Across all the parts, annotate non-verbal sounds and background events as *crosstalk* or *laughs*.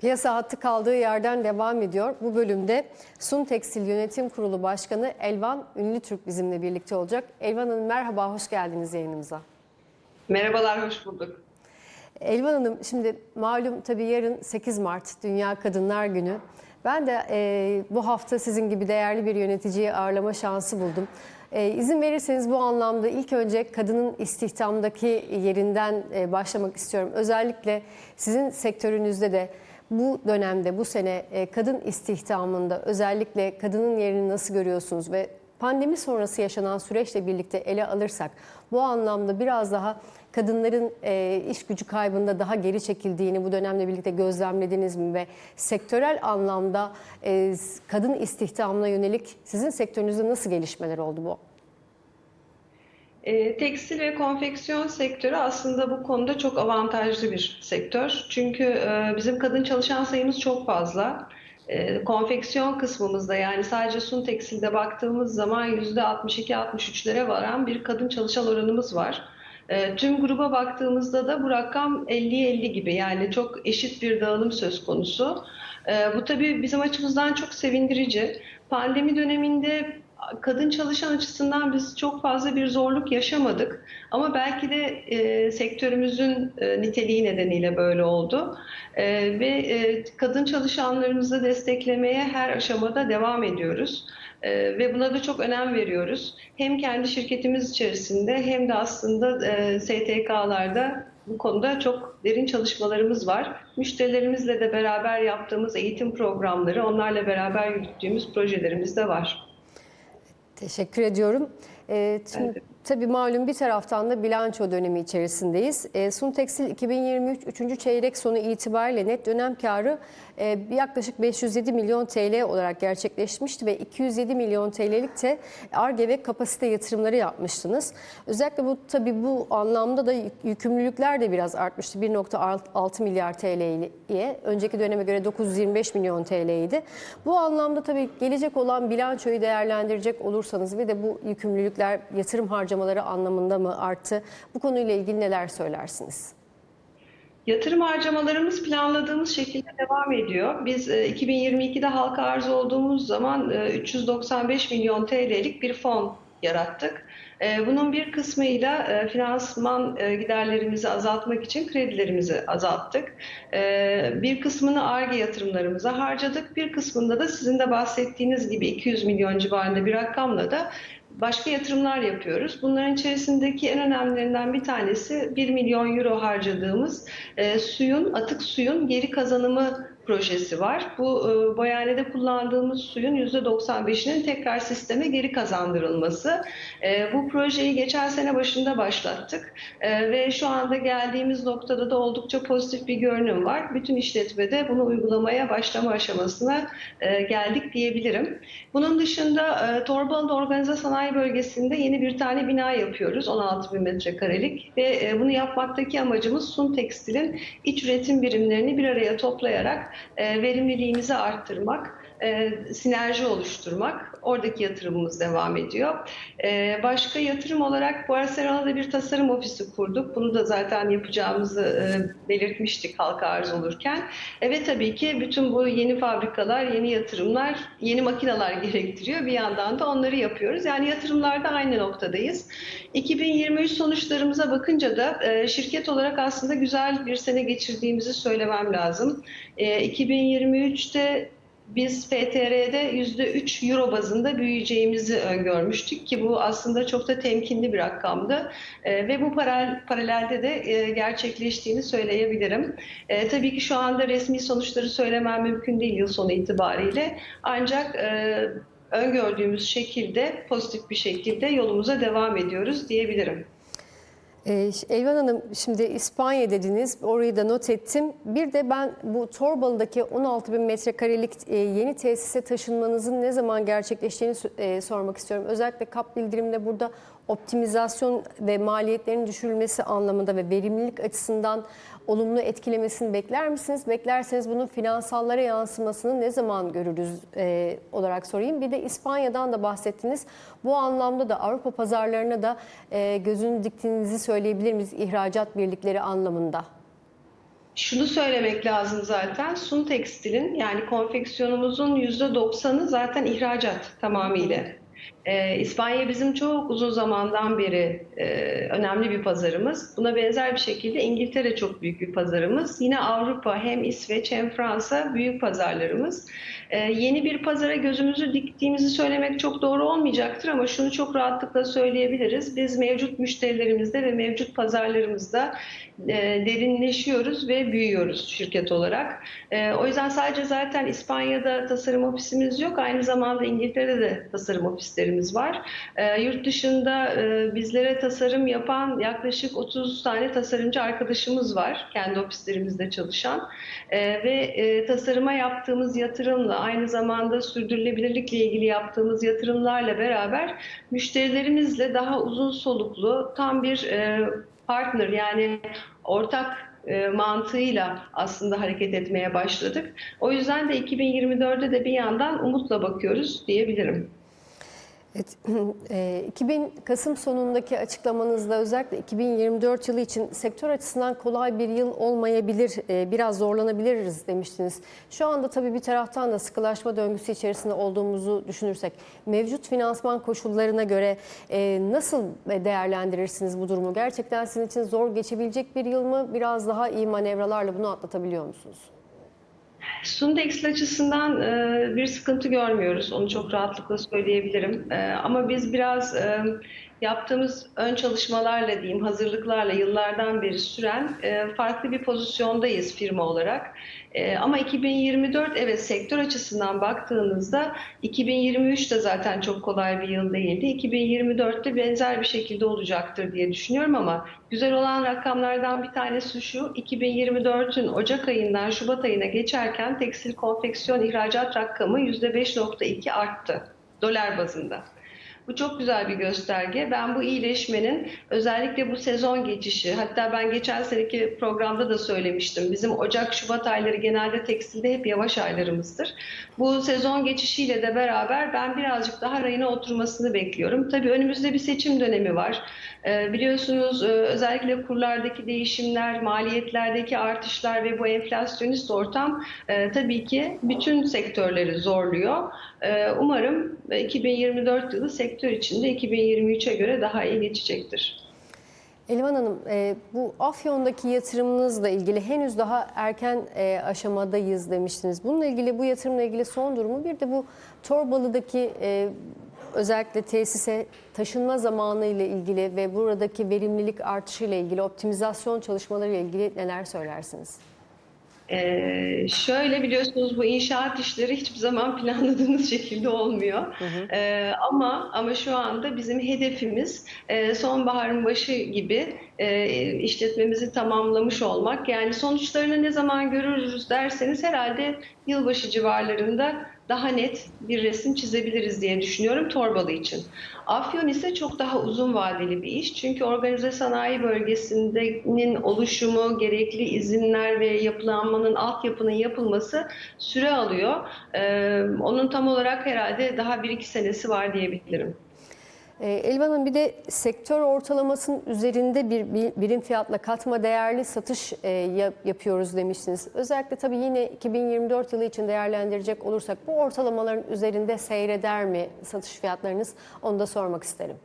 Piyasa hattı kaldığı yerden devam ediyor. Bu bölümde Sun Tekstil Yönetim Kurulu Başkanı Elvan Ünlü Türk bizimle birlikte olacak. Elvan Hanım merhaba, hoş geldiniz yayınımıza. Merhabalar, hoş bulduk. Elvan Hanım şimdi malum tabii yarın 8 Mart Dünya Kadınlar Günü. Ben de e, bu hafta sizin gibi değerli bir yöneticiyi ağırlama şansı buldum. E, izin verirseniz bu anlamda ilk önce kadının istihdamdaki yerinden e, başlamak istiyorum. Özellikle sizin sektörünüzde de bu dönemde, bu sene e, kadın istihdamında özellikle kadının yerini nasıl görüyorsunuz ve pandemi sonrası yaşanan süreçle birlikte ele alırsak bu anlamda biraz daha kadınların e, iş gücü kaybında daha geri çekildiğini bu dönemle birlikte gözlemlediniz mi ve sektörel anlamda e, kadın istihdamına yönelik sizin sektörünüzde nasıl gelişmeler oldu bu? E, tekstil ve konfeksiyon sektörü aslında bu konuda çok avantajlı bir sektör. Çünkü e, bizim kadın çalışan sayımız çok fazla. E, konfeksiyon kısmımızda yani sadece sun tekstilde baktığımız zaman %62-63'lere varan bir kadın çalışan oranımız var. E, tüm gruba baktığımızda da bu rakam 50-50 gibi yani çok eşit bir dağılım söz konusu. E, bu tabii bizim açımızdan çok sevindirici. Pandemi döneminde kadın çalışan açısından biz çok fazla bir zorluk yaşamadık. Ama belki de e, sektörümüzün e, niteliği nedeniyle böyle oldu. E, ve e, kadın çalışanlarımızı desteklemeye her aşamada devam ediyoruz. E, ve buna da çok önem veriyoruz. Hem kendi şirketimiz içerisinde hem de aslında e, STK'larda bu konuda çok derin çalışmalarımız var. Müşterilerimizle de beraber yaptığımız eğitim programları, onlarla beraber yürüttüğümüz projelerimiz de var. Teşekkür ediyorum. Ee, şimdi. Tabii malum bir taraftan da bilanço dönemi içerisindeyiz. Ee, Sun Tekstil 2023 3. çeyrek sonu itibariyle net dönem karı e, yaklaşık 507 milyon TL olarak gerçekleşmişti ve 207 milyon TL'lik de ARGE ve kapasite yatırımları yapmıştınız. Özellikle bu tabii bu anlamda da yük- yükümlülükler de biraz artmıştı. 1.6 milyar TL'ye önceki döneme göre 925 milyon TL'ydi. Bu anlamda tabii gelecek olan bilançoyu değerlendirecek olursanız ve de bu yükümlülükler yatırım harcamaları anlamında mı arttı? Bu konuyla ilgili neler söylersiniz? Yatırım harcamalarımız planladığımız şekilde devam ediyor. Biz e, 2022'de halka arz olduğumuz zaman e, 395 milyon TL'lik bir fon yarattık. E, Bunun bir kısmıyla e, finansman e, giderlerimizi azaltmak için kredilerimizi azalttık. E, Bir kısmını ARGE yatırımlarımıza harcadık. Bir kısmında da sizin de bahsettiğiniz gibi 200 milyon civarında bir rakamla da başka yatırımlar yapıyoruz. Bunların içerisindeki en önemlilerinden bir tanesi 1 milyon euro harcadığımız e, suyun, atık suyun geri kazanımı projesi var. Bu e, boyanede kullandığımız suyun %95'inin tekrar sisteme geri kazandırılması. E, bu projeyi geçen sene başında başlattık E, ve şu anda geldiğimiz noktada da oldukça pozitif bir görünüm var. Bütün işletmede bunu uygulamaya başlama aşamasına e, geldik diyebilirim. Bunun dışında e, Torbalı'da organize sanayi bölgesinde yeni bir tane bina yapıyoruz. 16 bin metrekarelik ve e, bunu yapmaktaki amacımız Sun Tekstil'in iç üretim birimlerini bir araya toplayarak verimliliğimizi arttırmak, e, sinerji oluşturmak. Oradaki yatırımımız devam ediyor. E, başka yatırım olarak Barcelona'da bir tasarım ofisi kurduk. Bunu da zaten yapacağımızı e, belirtmiştik halka arz olurken. Evet tabii ki bütün bu yeni fabrikalar, yeni yatırımlar, yeni makineler *laughs* gerektiriyor. Bir yandan da onları yapıyoruz. Yani yatırımlarda aynı noktadayız. 2023 sonuçlarımıza bakınca da e, şirket olarak aslında güzel bir sene geçirdiğimizi söylemem lazım. E, 2023'te biz FTR'de %3 euro bazında büyüyeceğimizi öngörmüştük ki bu aslında çok da temkinli bir rakamdı E, ve bu paralel, paralelde de e, gerçekleştiğini söyleyebilirim. E, tabii ki şu anda resmi sonuçları söylemem mümkün değil yıl sonu itibariyle ancak e, öngördüğümüz şekilde pozitif bir şekilde yolumuza devam ediyoruz diyebilirim. Ee, Elvan Hanım şimdi İspanya dediniz orayı da not ettim. Bir de ben bu Torbalı'daki 16 bin metrekarelik e, yeni tesise taşınmanızın ne zaman gerçekleştiğini e, sormak istiyorum. Özellikle kap bildirimde burada optimizasyon ve maliyetlerin düşürülmesi anlamında ve verimlilik açısından olumlu etkilemesini bekler misiniz? Beklerseniz bunun finansallara yansımasını ne zaman görürüz e, olarak sorayım. Bir de İspanya'dan da bahsettiniz. Bu anlamda da Avrupa pazarlarına da e, gözünü diktiğinizi söyleyebilir miyiz ihracat birlikleri anlamında? Şunu söylemek lazım zaten. Sun Tekstil'in yani konfeksiyonumuzun %90'ı zaten ihracat tamamıyla. Ee, İspanya bizim çok uzun zamandan beri e, önemli bir pazarımız. Buna benzer bir şekilde İngiltere çok büyük bir pazarımız. Yine Avrupa hem İsveç hem Fransa büyük pazarlarımız. Ee, yeni bir pazara gözümüzü diktiğimizi söylemek çok doğru olmayacaktır ama şunu çok rahatlıkla söyleyebiliriz. Biz mevcut müşterilerimizde ve mevcut pazarlarımızda e, derinleşiyoruz ve büyüyoruz şirket olarak. E, o yüzden sadece zaten İspanya'da tasarım ofisimiz yok. Aynı zamanda İngiltere'de de tasarım ofislerimiz var. E, yurt dışında e, bizlere tasarım yapan yaklaşık 30 tane tasarımcı arkadaşımız var. Kendi ofislerimizde çalışan. E, ve e, tasarıma yaptığımız yatırımla aynı zamanda sürdürülebilirlikle ilgili yaptığımız yatırımlarla beraber müşterilerimizle daha uzun soluklu tam bir e, partner yani ortak e, mantığıyla aslında hareket etmeye başladık. O yüzden de 2024'de de bir yandan umutla bakıyoruz diyebilirim. Evet, *clears throat* e, 2000 Kasım sonundaki açıklamanızda özellikle 2024 yılı için sektör açısından kolay bir yıl olmayabilir, e, biraz zorlanabiliriz demiştiniz. Şu anda tabii bir taraftan da sıkılaşma döngüsü içerisinde olduğumuzu düşünürsek mevcut finansman koşullarına göre e, nasıl değerlendirirsiniz bu durumu? Gerçekten sizin için zor geçebilecek bir yıl mı? Biraz daha iyi manevralarla bunu atlatabiliyor musunuz? Sundex açısından e, bir sıkıntı görmüyoruz. Onu çok rahatlıkla söyleyebilirim. E, ama biz biraz e, yaptığımız ön çalışmalarla diyeyim, hazırlıklarla yıllardan beri süren e, farklı bir pozisyondayız firma olarak. E, ama 2024 evet sektör açısından baktığınızda 2023 de zaten çok kolay bir yıl değildi. 2024'te benzer bir şekilde olacaktır diye düşünüyorum ama güzel olan rakamlardan bir tanesi şu 2024'ün Ocak ayından Şubat ayına geçerken tekstil konfeksiyon ihracat rakamı %5.2 arttı dolar bazında. Bu çok güzel bir gösterge. Ben bu iyileşmenin özellikle bu sezon geçişi, hatta ben geçen seneki programda da söylemiştim. Bizim Ocak-Şubat ayları genelde tekstilde hep yavaş aylarımızdır. Bu sezon geçişiyle de beraber ben birazcık daha rayına oturmasını bekliyorum. Tabii önümüzde bir seçim dönemi var. Ee, biliyorsunuz e, özellikle kurlardaki değişimler, maliyetlerdeki artışlar ve bu enflasyonist ortam e, tabii ki bütün sektörleri zorluyor. E, umarım 2024 yılı sektör içinde 2023'e göre daha iyi geçecektir. Elvan Hanım, e, bu Afyon'daki yatırımınızla ilgili henüz daha erken e, aşamadayız demiştiniz. Bununla ilgili, bu yatırımla ilgili son durumu bir de bu Torbalı'daki e, özellikle tesise taşınma zamanı ile ilgili ve buradaki verimlilik artışı ile ilgili optimizasyon çalışmaları ile ilgili neler söylersiniz? Ee, şöyle biliyorsunuz bu inşaat işleri hiçbir zaman planladığınız *laughs* şekilde olmuyor. Hı hı. Ee, ama ama şu anda bizim hedefimiz e, sonbaharın başı gibi e, işletmemizi tamamlamış olmak. Yani sonuçlarını ne zaman görürüz derseniz herhalde yılbaşı civarlarında daha net bir resim çizebiliriz diye düşünüyorum Torbalı için. Afyon ise çok daha uzun vadeli bir iş. Çünkü organize sanayi bölgesinin oluşumu, gerekli izinler ve yapılanmanın, altyapının yapılması süre alıyor. Ee, onun tam olarak herhalde daha bir iki senesi var diyebilirim. Ee, Elvan Hanım bir de sektör ortalamasının üzerinde bir birim fiyatla katma değerli satış e, yapıyoruz demiştiniz. Özellikle tabii yine 2024 yılı için değerlendirecek olursak bu ortalamaların üzerinde seyreder mi satış fiyatlarınız? Onu da sormak isterim.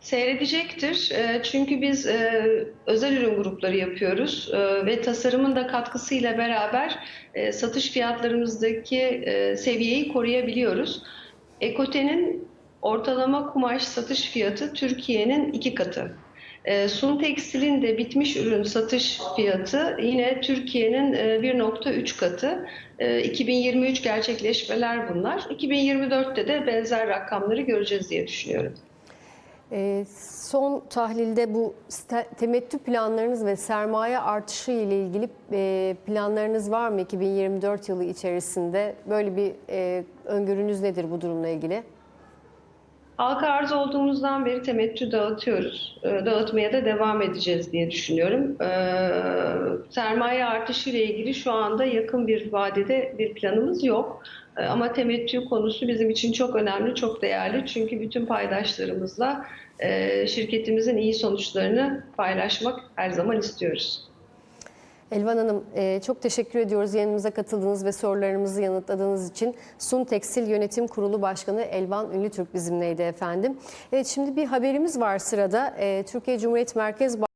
Seyredecektir. E, çünkü biz e, özel ürün grupları yapıyoruz ve tasarımın da katkısıyla beraber satış fiyatlarımızdaki seviyeyi koruyabiliyoruz. Ekote'nin ortalama kumaş satış fiyatı Türkiye'nin iki katı. E, Sun Tekstil'in de bitmiş ürün satış fiyatı yine Türkiye'nin 1.3 katı. 2023 gerçekleşmeler bunlar. 2024'te de benzer rakamları göreceğiz diye düşünüyorum. E, son tahlilde bu temettü planlarınız ve sermaye artışı ile ilgili e, planlarınız var mı 2024 yılı içerisinde? Böyle bir e, öngörünüz nedir bu durumla ilgili? Halka arz olduğumuzdan beri temettü dağıtıyoruz. Ee, dağıtmaya da devam edeceğiz diye düşünüyorum. Ee, sermaye artışı ile ilgili şu anda yakın bir vadede bir planımız yok. Ee, ama temettü konusu bizim için çok önemli, çok değerli. Çünkü bütün paydaşlarımızla e, şirketimizin iyi sonuçlarını paylaşmak her zaman istiyoruz. Elvan Hanım e, çok teşekkür ediyoruz yayınımıza katıldığınız ve sorularımızı yanıtladığınız için. Sun Tekstil Yönetim Kurulu Başkanı Elvan Ünlütürk bizimleydi efendim. Evet şimdi bir haberimiz var sırada. E, Türkiye Cumhuriyet Merkez